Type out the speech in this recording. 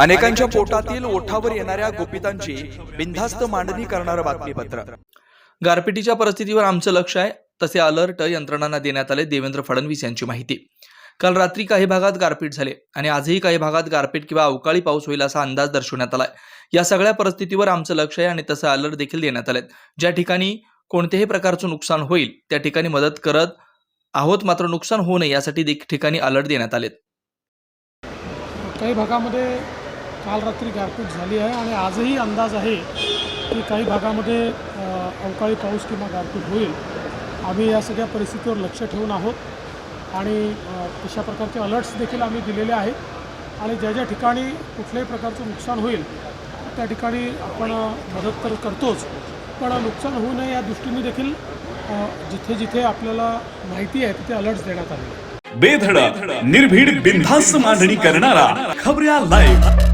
अनेकांच्या पोटातील ओठावर येणाऱ्या गोपितांची बिनधास्त मांडणी करणारं बातमीपत्र. गारपिटीच्या परिस्थितीवर आमचं लक्ष आहे तसे अलर्ट यंत्रणांना देण्यात आले देवेंद्र फडणवीस यांची माहिती. काल रात्री काही भागात गारपीट झाले आणि आजही काही भागात गारपीट किंवा अवकाळी पाऊस होईल असा अंदाज दर्शवण्यात आलाय. या सगळ्या परिस्थितीवर आमचं लक्ष आहे आणि तसं अलर्ट देखील देण्यात आलेत. ज्या ठिकाणी कोणत्याही प्रकारचं नुकसान होईल त्या ठिकाणी मदत करत आहोत मात्र नुकसान होऊ नये यासाठी ठिकाणी अलर्ट देण्यात आलेत. काही भागामध्ये काल रात्री गारपीट झाली आहे आणि आजही अंदाज आहे की काही भागामध्ये अवकाळी पाऊस किंवा गारपीट होईल. आम्ही या सगळ्या परिस्थितीवर लक्ष ठेवून आहोत आणि अशा प्रकारचे अलर्ट्स देखील आम्ही दिलेले आहेत. आणि ज्या ज्या ठिकाणी कुठल्याही प्रकारचं नुकसान होईल त्या ठिकाणी आपण मदत तर करतोच. पण नुकसान होऊ नये या दृष्टीने देखील जिथे जिथे आपल्याला माहिती आहे तिथे अलर्ट्स देण्यात आले. बेधडक निर्भीड बिनधास्त मांडणी करणारा खबऱ्या लाईव्ह